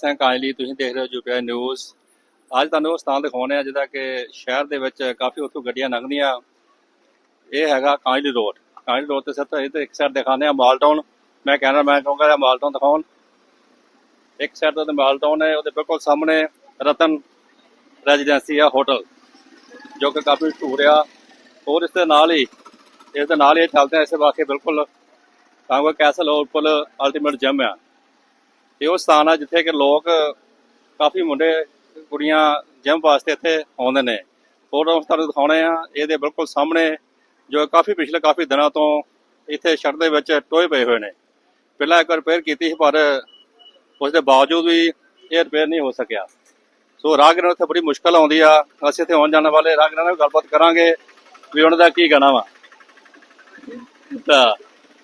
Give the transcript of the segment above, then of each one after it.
ਸਿੰਘ ਕਾਂਜਲੀ ਤੁਸੀਂ ਦੇਖ ਰਹੇ ਹੋ ਜੁਪਿਆ ਨਿਊਜ਼। ਅੱਜ ਤੁਹਾਨੂੰ ਉਹ ਸਥਾਨ ਦਿਖਾਉਣੇ ਆ ਜਿਹਦਾ ਕਿ ਸ਼ਹਿਰ ਦੇ ਵਿੱਚ ਕਾਫੀ ਉੱਥੋਂ ਗੱਡੀਆਂ ਲੰਘਦੀਆਂ। ਇਹ ਹੈਗਾ ਕਾਂਜਲੀ ਰੋਡ। ਕਾਂਜਲੀ ਰੋਡ ਤੇ ਸਿੱਧਾ ਇਹ ਤੇ ਇੱਕ ਸਾਈਡ ਦਿਖਾਉਂਦੇ ਆ ਮਾਲ ਟਾਊਨ ਮੈਂ ਕਹਿਣਾ ਮੈਂ ਕਹੂੰਗਾ ਮਾਲ ਟਾਊਨ ਦਿਖਾਉਣ। ਇੱਕ ਸਾਈਡ ਤੋਂ ਤੇ ਮਾਲ ਟਾਊਨ ਹੈ, ਉਹਦੇ ਬਿਲਕੁਲ ਸਾਹਮਣੇ ਰਤਨ ਰੈਜ਼ੀਡੈਂਸੀ ਆ ਹੋਟਲ ਜੋ ਕਿ ਕਾਫੀ ਮਸ਼ਹੂਰ ਆ। ਹੋਰ ਇਸ ਦੇ ਨਾਲ ਹੀ, ਇਸ ਦੇ ਨਾਲ ਹੀ ਇਹ ਚੱਲਦੇ ਆ, ਇਸੇ ਵਾਕੇ ਬਿਲਕੁਲ ਕਾਂਗੋ ਕੈਸਲ ਹੋਰ ਉੱਪਰ ਅਲਟੀਮੇਟ ਜਿਮ ਆ। ਇਹ ਉਹ ਸਥਾਨ ਆ ਜਿੱਥੇ ਕਿ ਲੋਕ ਕਾਫੀ ਮੁੰਡੇ, ਕੁੜੀਆਂ ਜਿਮ ਵਾਸਤੇ ਇੱਥੇ ਆਉਂਦੇ ਨੇ। ਫੋਟੋ ਤੁਹਾਨੂੰ ਦਿਖਾਉਣੇ ਆ। ਇਹਦੇ ਬਿਲਕੁਲ ਸਾਹਮਣੇ ਜੋ ਕਾਫੀ ਪਿਛਲੇ ਕਾਫੀ ਦਿਨਾਂ ਤੋਂ ਇੱਥੇ ਛੱਡ ਦੇ ਵਿੱਚ ਟੋਏ ਪਏ ਹੋਏ ਨੇ। ਪਹਿਲਾਂ ਇੱਕ ਰਿਪੇਅਰ ਕੀਤੀ ਸੀ, ਪਰ ਉਸ ਦੇ ਬਾਵਜੂਦ ਵੀ ਇਹ ਰਿਪੇਅਰ ਨਹੀਂ ਹੋ ਸਕਿਆ। ਸੋ ਰਾਹਗੀਰਾਂ ਨੂੰ ਇੱਥੇ ਬੜੀ ਮੁਸ਼ਕਲ ਆਉਂਦੀ ਆ। ਅਸੀਂ ਇੱਥੇ ਆਉਣ ਜਾਣ ਵਾਲੇ ਰਾਹਗੀਰਾਂ ਨਾਲ ਵੀ ਗੱਲਬਾਤ ਕਰਾਂਗੇ ਵੀ ਉਹਨਾਂ ਦਾ ਕੀ ਕਹਿਣਾ ਵਾ। ਤਾਂ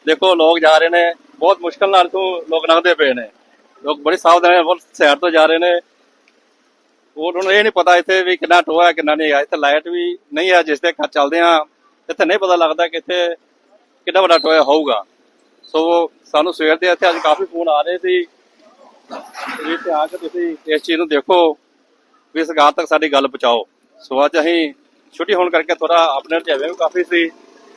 ਦੇਖੋ, ਲੋਕ ਜਾ ਰਹੇ ਨੇ। ਬਹੁਤ ਮੁਸ਼ਕਲ ਨਾਲ ਤੋਂ ਲੋਕ ਲੰਘਦੇ ਪਏ ਨੇ। ਲੋਕ ਬੜੀ ਸਾਵਧਾਨੀ ਨਾਲ ਸਾਈਡ ਤੋਂ ਜਾ ਰਹੇ ਨੇ। ਉਹਨਾਂ ਨੂੰ ਇਹ ਨਹੀਂ ਪਤਾ ਇੱਥੇ ਵੀ ਕਿੰਨਾ ਟੋਆ ਹੈ, ਕਿੰਨਾ ਨਹੀਂ ਹੈ ਇੱਥੇ ਲਾਈਟ ਵੀ ਨਹੀਂ ਹੈ, ਜਿਸ ਦੇ ਘਰ ਚੱਲਦੇ ਆ ਇੱਥੇ ਨਹੀਂ ਪਤਾ ਲੱਗਦਾ ਕਿ ਇੱਥੇ ਕਿੰਨਾ ਵੱਡਾ ਟੋਆ ਹੋਊਗਾ। ਸੋ ਸਾਨੂੰ ਸਵੇਰ ਦੇ ਇੱਥੇ ਅੱਜ ਕਾਫੀ ਫੋਨ ਆ ਰਹੇ ਸੀ। ਵੀ ਇੱਥੇ ਆ ਕੇ ਤੁਸੀਂ ਇਸ ਚੀਜ਼ ਨੂੰ ਦੇਖੋ ਵੀ ਸਰਕਾਰ ਤੱਕ ਸਾਡੀ ਗੱਲ ਪਹੁੰਚਾਓ। ਸੋ ਅੱਜ ਅਸੀਂ ਛੁੱਟੀ ਹੋਣ ਕਰਕੇ ਥੋੜਾ ਆਪਣੇ ਰੁਝੇਵੇਂ ਵੀ ਕਾਫੀ ਸੀ।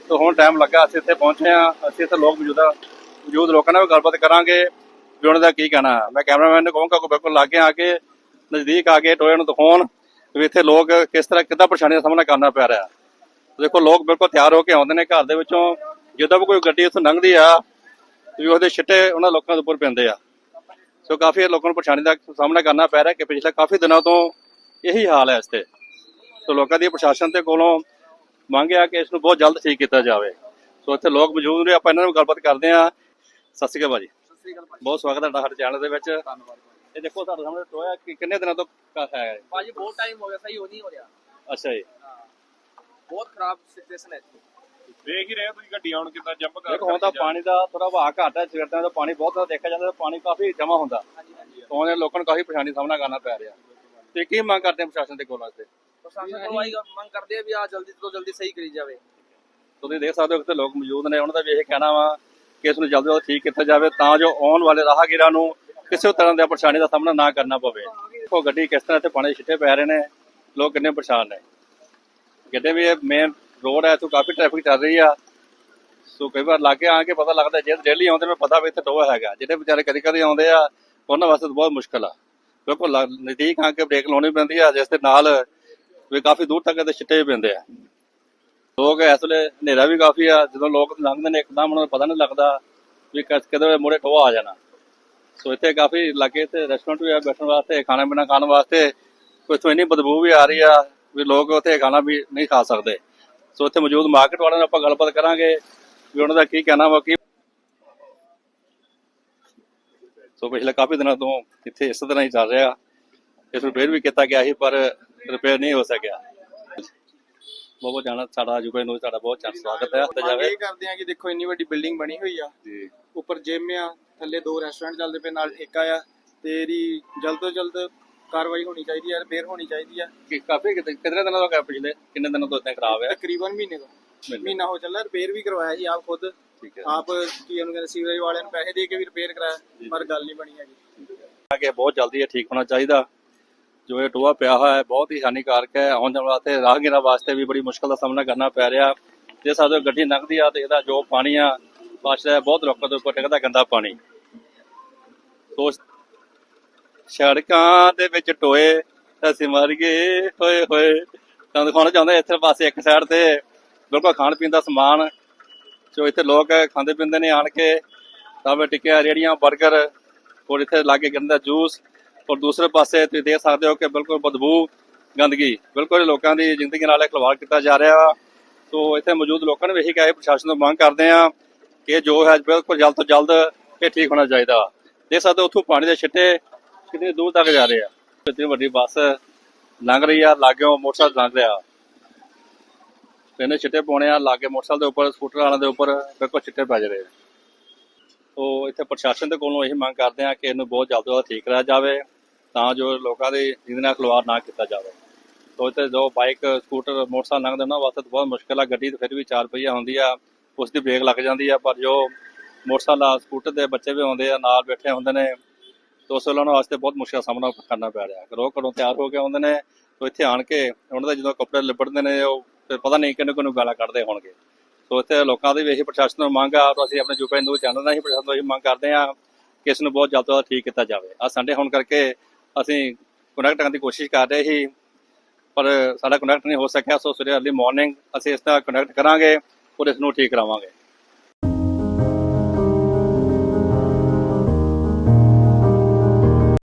ਤੇ ਹੁਣ ਟਾਈਮ ਲੱਗਾ, ਅਸੀਂ ਇੱਥੇ ਪਹੁੰਚੇ ਆ ਅਸੀਂ ਇੱਥੇ ਲੋਕ ਮੌਜੂਦਾ ਮੌਜੂਦ ਲੋਕਾਂ ਨਾਲ ਵੀ ਗੱਲਬਾਤ ਕਰਾਂਗੇ। ਵੀ ਉਹਨਾਂ ਦਾ ਕੀ ਕਹਿਣਾ। ਮੈਂ ਕੈਮਰਾਮੈਨ ਨੂੰ ਕਹੂੰਗਾ ਕਿ ਬਿਲਕੁਲ ਲਾਗੇ ਆ ਕੇ, ਨਜ਼ਦੀਕ ਆ ਕੇ ਟੋਏ ਨੂੰ ਦਿਖਾਉਣ ਵੀ ਇੱਥੇ ਲੋਕ ਕਿਸ ਤਰ੍ਹਾਂ ਕਿੱਦਾਂ ਪਰੇਸ਼ਾਨੀ ਦਾ ਸਾਹਮਣਾ ਕਰਨਾ ਪੈ ਰਿਹਾ। ਦੇਖੋ, ਲੋਕ ਬਿਲਕੁਲ ਤਿਆਰ ਹੋ ਕੇ ਆਉਂਦੇ ਨੇ ਘਰ ਦੇ ਵਿੱਚੋਂ। ਜਦੋਂ ਵੀ ਕੋਈ ਗੱਡੀ ਇੱਥੋਂ ਲੰਘਦੀ ਆ, ਵੀ ਉਹਦੇ ਛਿੱਟੇ ਉਹਨਾਂ ਲੋਕਾਂ ਦੇ ਉੱਪਰ ਪੈਂਦੇ ਆ। ਸੋ ਕਾਫੀ ਲੋਕਾਂ ਨੂੰ ਪਰੇਸ਼ਾਨੀ ਦਾ ਸਾਹਮਣਾ ਕਰਨਾ ਪੈ ਰਿਹਾ ਕਿ ਪਿਛਲੇ ਕਾਫੀ ਦਿਨਾਂ ਤੋਂ ਇਹੀ ਹਾਲ ਹੈ ਇਸ ਤੇ। ਸੋ ਲੋਕਾਂ ਦੀ ਪ੍ਰਸ਼ਾਸਨ ਤੇ ਕੋਲੋਂ ਮੰਗ ਹੈ ਕਿ ਇਸ ਨੂੰ ਬਹੁਤ ਜਲਦ ਠੀਕ ਕੀਤਾ ਜਾਵੇ। ਸੋ ਇੱਥੇ ਲੋਕ ਮੌਜੂਦ ਨੇ, ਆਪਾਂ ਇਹਨਾਂ ਨਾਲ ਗੱਲਬਾਤ ਕਰਦੇ ਆ ਸਤਿ ਸ਼੍ਰੀ ਅਕਾਲ ਭਾਜੀ। ਬਹੁਤ ਸਵਾਗਤ ਹੈ ਤੁਹਾਡਾ ਸਾਡੇ ਚੈਨਲ ਦੇ ਵਿੱਚ। ਧੰਨਵਾਦ ਇਹ ਦੇਖੋ ਤੁਹਾਡੇ ਸਾਹਮਣੇ ਟੋਇਆ ਕਿ ਕਿੰਨੇ ਦਿਨਾਂ ਤੋਂ ਕ- ਹੈ ਇਹ? ਭਾਜੀ ਬਹੁਤ ਟਾਈਮ ਹੋ ਗਿਆ ਸਹੀ ਹੋ ਨਹੀਂ ਹੋ ਰਿਹਾ। ਅੱਛਾ ਜੀ। ਬਹੁਤ ਖਰਾਬ ਸਿਚੁਏਸ਼ਨ ਹੈ ਇੱਥੇ। ਦੇਖ ਹੀ ਰਹੇ ਹੋ ਤੁਸੀਂ ਗੱਡੀਆਂ ਹੁਣ ਕਿੱਦਾਂ ਜੰਪ ਕਰ ਦੇਖੋ ਹੁਣ ਤਾਂ ਪਾਣੀ ਦਾ ਥੋੜਾ ਵਹਾਅ ਘੱਟ ਹੈ ਸਵੇਰ ਦਾ ਪਾਣੀ ਬਹੁਤ ਜ਼ਿਆਦਾ ਦੇਖਿਆ ਜਾਂਦਾ ਤਾਂ ਪਾਣੀ ਕਾਫੀ ਜਮ੍ਹਾਂ ਹੁੰਦਾ। ਹਾਂਜੀ ਹਾਂਜੀ। ਉਹਨੇ ਲੋਕਾਂ ਨੂੰ ਕਾਫੀ ਪਰੇਸ਼ਾਨੀ ਦਾ ਸਾਹਮਣਾ ਕਰਨਾ ਪੈ ਰਿਹਾ। ਤੇ ਕੀ ਮੰਗ ਕਰਦੇ ਆ ਪ੍ਰਸ਼ਾਸਨ ਦੇ ਕੋਲ ਵਾਸਤੇ? ਪ੍ਰਸ਼ਾਸਨ ਕੋਲ ਆਈ ਮੰਗ ਕਰਦੇ ਆ ਵੀ ਆ ਜਲਦੀ ਤੋਂ ਜਲਦੀ ਸਹੀ ਕਰੀ ਜਾਵੇ। ਤੁਸੀਂ ਦੇਖ ਸਕਦੇ ਹੋ ਕਿ ਲੋਕ ਮੌਜੂਦ ਨੇ ਉਹਨਾਂ ਦਾ ਵੀ ਇਹ ਕਹਿਣਾ ਵਾ ਕਿ ਇਸ ਨੂੰ ਜਲਦੀ ਤੋਂ ਠੀਕ ਕੀਤਾ ਜਾਵੇ ਤਾਂ ਜੋ ਆਉਣ ਵਾਲੇ ਰਾਹਗੀਰਾਂ ਨੂੰ ਕਿਸੇ ਤਰ੍ਹਾਂ ਦੀ ਪਰੇਸ਼ਾਨੀ ਦਾ ਸਾਹਮਣਾ ਨਾ ਕਰਨਾ ਪਵੇ। ਦੇਖੋ, ਗੱਡੀ ਕਿਸ ਤਰ੍ਹਾਂ ਇੱਥੇ ਪਾਣੀ ਛਿੱਟੇ ਪੈ ਰਹੇ ਨੇ, ਲੋਕ ਕਿੰਨੇ ਪਰੇਸ਼ਾਨ ਨੇ। ਕਿਤੇ ਵੀ ਇਹ ਮੇਨ ਰੋਡ ਹੈ, ਇੱਥੋਂ ਕਾਫੀ ਟ੍ਰੈਫਿਕ ਚੱਲ ਰਹੀ ਆ। ਸੋ ਕਈ ਵਾਰ ਲਾਗੇ ਆ ਕੇ ਪਤਾ ਲੱਗਦਾ, ਜੇ ਡੇਲੀ ਆਉਂਦੇ ਨੇ, ਪਤਾ ਵੀ ਇੱਥੇ ਟੋਆ ਹੈਗਾ। ਜਿਹੜੇ ਵਿਚਾਰੇ ਕਦੀ ਕਦੀ ਆਉਂਦੇ ਆ, ਉਹਨਾਂ ਵਾਸਤੇ ਬਹੁਤ ਮੁਸ਼ਕਲ ਆ। ਬਿਲਕੁਲ ਲਾ- ਨਜ਼ਦੀਕ ਆ ਕੇ ਬ੍ਰੇਕ ਲਾਉਣੀ ਪੈਂਦੀ ਆ, ਜਿਸ ਦੇ ਨਾਲ ਵੀ ਕਾਫੀ ਦੂਰ ਤੱਕ ਇਹਦੇ ਛਿੱਟੇ ਵੀ ਪੈਂਦੇ ਆ। ਲੋਕ ਇਸ ਵੇਲੇ ਹਨੇਰਾ ਵੀ ਕਾਫੀ ਆ, ਜਦੋਂ ਲੋਕ ਲੰਘਦੇ ਨੇ, ਇੱਕਦਮ ਉਹਨਾਂ ਨੂੰ ਪਤਾ ਨਹੀਂ ਲੱਗਦਾ ਵੀ ਕਦ ਕਿਤੇ ਮੋੜੇ ਟੋਆ ਆ ਜਾਣਾ। ਸੋ ਇੱਥੇ ਕਾਫੀ ਲਾਗੇ ਤੇ ਰੈਸਟੋਰੈਂਟ ਵੀ ਆ ਬੈਠਣ ਵਾਸਤੇ, ਖਾਣਾ ਪੀਣਾ ਖਾਣ ਵਾਸਤੇ। ਕੋਈ ਤੋਂ ਇੰਨੀ ਬਦਬੂ ਵੀ ਆ ਰਹੀ ਆ ਵੀ ਲੋਕ ਉੱਥੇ ਖਾਣਾ ਵੀ ਨਹੀਂ ਖਾ ਸਕਦੇ। ਸੋ ਇੱਥੇ ਮੌਜੂਦ ਮਾਰਕੀਟ ਵਾਲਿਆਂ ਨਾਲ ਆਪਾਂ ਗੱਲਬਾਤ ਕਰਾਂਗੇ ਵੀ ਉਹਨਾਂ ਦਾ ਕੀ ਕਹਿਣਾ ਵਾ, ਕੀ ਸੋ ਪਿਛਲੇ ਕਾਫੀ ਦਿਨਾਂ ਤੋਂ ਇੱਥੇ ਇਸ ਤਰ੍ਹਾਂ ਹੀ ਚੱਲ ਰਿਹਾ। ਇਸ ਰਿਪੇਅਰ ਵੀ ਕੀਤਾ ਗਿਆ ਸੀ, ਪਰ ਰਿਪੇਅਰ ਨਹੀਂ ਹੋ ਸਕਿਆ। ਬਹੁਤ ਬਹੁਤ ਜਾਣਾ ਸਾਡਾ ਜੁਗੇ ਨੂੰ ਸਾਡਾ ਬਹੁਤ ਚੰਗਾ ਸਵਾਗਤ ਹੈ ਤੇ ਜਾਵੇ। ਇਹ ਕਰਦੇ ਆ ਕਿ ਦੇਖੋ ਇੰਨੀ ਵੱਡੀ ਬਿਲਡਿੰਗ ਬਣੀ ਹੋਈ ਆ। ਜੀ। ਉੱਪਰ ਜਿਮ ਆ ਥੱਲੇ ਦੋ ਰੈਸਟੋਰੈਂਟ ਚੱਲਦੇ ਪਏ ਨਾਲ ਠੇਕਾ ਆ ਤੇ ਇਹਦੀ ਜਲਦ ਤੋਂ ਜਲਦ ਕਾਰਵਾਈ ਹੋਣੀ ਚਾਹੀਦੀ ਹੈ ਰਿਪੇਅਰ ਹੋਣੀ ਚਾਹੀਦੀ ਆ। ਕਿ ਕਾਫੀ ਕਿਤੇ- ਕਿੰਨੇ ਦਿਨਾਂ ਤੋਂ ਪਿਛਲੇ ਕਿੰਨੇ ਦਿਨਾਂ ਤੋਂ ਇਦਾਂ ਖਰਾਬ ਹੈ ਤਕਰੀਬਨ ਮਹੀਨੇ ਤੋਂ। ਮਹੀਨੇ। ਹੋ ਚੱਲਾ ਰਿਪੇਅਰ ਵੀ ਕਰਵਾਇਆ ਜੀ ਆਪ ਖੁਦ। ਆਪ ਕੀ ਉਹਨੂੰ ਕਹਿੰਦੇ ਸੀਵਰੇਜ ਵਾਲਿਆਂ ਨੂੰ ਪੈਸੇ ਦੇ ਕੇ ਵੀ ਰਿਪੇਅਰ ਕਰਾਇਆ ਪਰ ਗੱਲ ਨਹੀਂ ਬਣੀ ਹੈਗੀ। ਕਿ ਬਹੁਤ ਜਲਦੀ ਇਹ ਠੀਕ ਹੋਣਾ ਚਾਹੀਦਾ। ਜੋ ਇਹ ਟੋਆ ਪਿਆ ਹੋਇਆ ਹੈ, ਬਹੁਤ ਹੀ ਹਾਨੀਕਾਰਕ ਹੈ। ਆਉਣ ਜਾਣ ਵਾਸਤੇ ਰਾਹਗੀਰਾਂ ਵਾਸਤੇ ਵੀ ਬੜੀ ਮੁਸ਼ਕਲ ਦਾ ਸਾਹਮਣਾ ਕਰਨਾ ਪੈ ਰਿਹਾ। ਜੇ ਸਾਡੇ ਗੱਡੀ ਲੰਘਦੀ ਆ ਤੇ ਇਹਦਾ ਜੋ ਪਾਣੀ ਆ ਬਚਦਾ ਬਹੁਤ ਲੋਕਾਂ ਦੇ ਉੱਪਰ ਟਿਕਦਾ ਗੰਦਾ ਪਾਣੀ। ਸੋ ਸੜਕਾਂ ਦੇ ਵਿੱਚ ਟੋਏ ਅਸੀਂ ਮਰ ਗਏ ਹੋਏ ਹੋਏ। ਤਾਂ ਦਿਖਾਉਣਾ ਚਾਹੁੰਦਾ ਇੱਥੇ ਪਾਸੇ ਇੱਕ ਸਾਈਡ ਤੇ ਬਿਲਕੁਲ ਖਾਣ ਪੀਣ ਦਾ ਸਮਾਨ। ਜੋ ਇੱਥੇ ਲੋਕ ਖਾਂਦੇ ਪੀਂਦੇ ਨੇ, ਆਣ ਕੇ ਤਾਵੇ ਟਿੱਕੀਆਂ ਰੇੜੀਆਂ 버ਗਰ ਹੋਰ ਇੱਥੇ ਲਾਗੇ ਗੰਦਾ ਜੂਸ। ਔਰ ਦੂਸਰੇ ਪਾਸੇ ਤੁਸੀਂ ਦੇਖ ਸਕਦੇ ਹੋ ਕਿ ਬਿਲਕੁਲ ਬਦਬੂ ਗੰਦਗੀ, ਬਿਲਕੁਲ ਲੋਕਾਂ ਦੀ ਜ਼ਿੰਦਗੀ ਨਾਲ ਇਹ ਖਿਲਵਾੜ ਕੀਤਾ ਜਾ ਰਿਹਾ। ਸੋ ਇੱਥੇ ਮੌਜੂਦ ਲੋਕਾਂ ਨੂੰ ਇਹੀ ਕਿਹਾ ਪ੍ਰਸ਼ਾਸਨ ਤੋਂ ਮੰਗ ਕਰਦੇ ਆ ਕਿ ਜੋ ਹੈ ਬਿਲਕੁਲ ਜਲਦ ਤੋਂ ਜਲਦ ਇਹ ਠੀਕ ਹੋਣਾ ਚਾਹੀਦਾ। ਦੇਖ ਸਕਦੇ ਹੋ ਉੱਥੋਂ ਪਾਣੀ ਦੇ ਛਿੱਟੇ ਕਿੰਨੀ ਦੂਰ ਤੱਕ ਜਾ ਰਹੇ ਆ। ਇੱਥੇ ਵੱਡੀ ਬੱਸ ਲੰਘ ਰਹੀ ਆ, ਲਾਗਿਓਂ ਮੋਟਰਸਾਈਕਲ ਲੰਘ ਰਿਹਾ। ਇਹਨੇ ਛਿੱਟੇ ਪਾਉਣੇ ਆ, ਲਾਗੇ ਮੋਟਰਸਾਈਕਲ ਦੇ ਉੱਪਰ, ਸਕੂਟਰ ਵਾਲਿਆਂ ਦੇ ਉੱਪਰ ਬਿਲਕੁਲ ਛਿੱਟੇ ਪੈ ਰਹੇ ਸੋ ਇੱਥੇ ਪ੍ਰਸ਼ਾਸਨ ਦੇ ਕੋਲੋਂ ਇਹ ਮੰਗ ਕਰਦੇ ਆ ਕਿ ਇਹਨੂੰ ਬਹੁਤ ਜਲਦ ਤੋਂ ਜਲਦ ਠੀਕ ਕਰਾਇਆ ਜਾਵੇ। ਤਾਂ ਜੋ ਲੋਕਾਂ ਦੀ ਜਿਹਦੇ ਨਾਲ ਖਿਲਵਾੜ ਨਾ ਕੀਤਾ ਜਾਵੇ। ਸੋ ਇੱਥੇ ਜੋ ਬਾਈਕ ਸਕੂਟਰ ਮੋਟਰਸਾਈਕਲ ਲੰਘਦੇ ਉਹਨਾਂ ਵਾਸਤੇ ਤਾਂ ਬਹੁਤ ਮੁਸ਼ਕਲ ਆ। ਗੱਡੀ ਤਾਂ ਫਿਰ ਵੀ 4 ਪਹੀਆ ਹੁੰਦੀ ਆ, ਉਸ ਦੀ ਬ੍ਰੇਕ ਲੱਗ ਜਾਂਦੀ ਆ, ਪਰ ਜੋ ਮੋਟਰਸਾਈਕਲ ਆ ਸਕੂਟਰ ਦੇ ਬੱਚੇ ਵੀ ਆਉਂਦੇ ਆ, ਨਾਲ ਬੈਠੇ ਹੁੰਦੇ ਨੇ, ਤੇ ਉਸ ਵੇਲੇ ਉਹਨਾਂ ਵਾਸਤੇ ਬਹੁਤ ਮੁਸ਼ਕਲ ਦਾ ਸਾਹਮਣਾ ਕਰਨਾ ਪੈ ਰਿਹਾ। ਘਰੋਂ ਘਰੋਂ ਤਿਆਰ ਹੋ ਕੇ ਆਉਂਦੇ ਨੇ, ਤੇ ਇੱਥੇ ਆਣ ਕੇ ਉਹਨਾਂ ਦੇ ਜਦੋਂ ਕੱਪੜੇ ਲਿਬੜਦੇ ਨੇ, ਉਹ ਫਿਰ ਪਤਾ ਨਹੀਂ ਕਿੰਨੇ ਕਿੰਨੂੰ ਗਾਲਾਂ ਕੱਢਦੇ ਹੋਣਗੇ। ਸੋ ਇੱਥੇ ਲੋਕਾਂ ਦੀ ਵੀ ਇਹੀ ਪ੍ਰਸ਼ਾਸਨ ਨੂੰ ਮੰਗ ਆ, ਤਾਂ ਅਸੀਂ ਆਪਣੇ ਯੂਪੀ ਨੂੰ, ਚੈਨਲ ਦਾ ਹੀ ਪ੍ਰਸ਼ਾਸਨ ਤੋਂ ਇਹੀ ਮੰਗ ਕਰਦੇ ਆ, ਕਿ ਇਸ ਨੂੰ ਬਹੁਤ ਜਲਦ ਤੋਂ ਜਲਦ ਠੀਕ ਕੀਤਾ ਜਾਵੇ। ਆ ਸੰਡੇ ਹੋਣ ਕਰਕੇ ਅਸੀਂ ਕਨੈਕਟ ਕਰਨ ਦੀ ਕੋਸ਼ਿਸ਼ ਕਰ ਰਹੇ ਸੀ, ਪਰ ਸਾਡਾ ਕਨੈਕਟ ਨਹੀਂ ਹੋ ਸਕਿਆ, ਸੋ ਸਵੇਰੇ ਅਰਲੀ ਮਾਰਨਿੰਗ ਅਸੀਂ ਇਸ ਤਰ੍ਹਾਂ ਕਨੈਕਟ ਕਰਾਂਗੇ ਔਰ ਇਸ ਨੂੰ ਠੀਕ ਕਰਾਵਾਂਗੇ।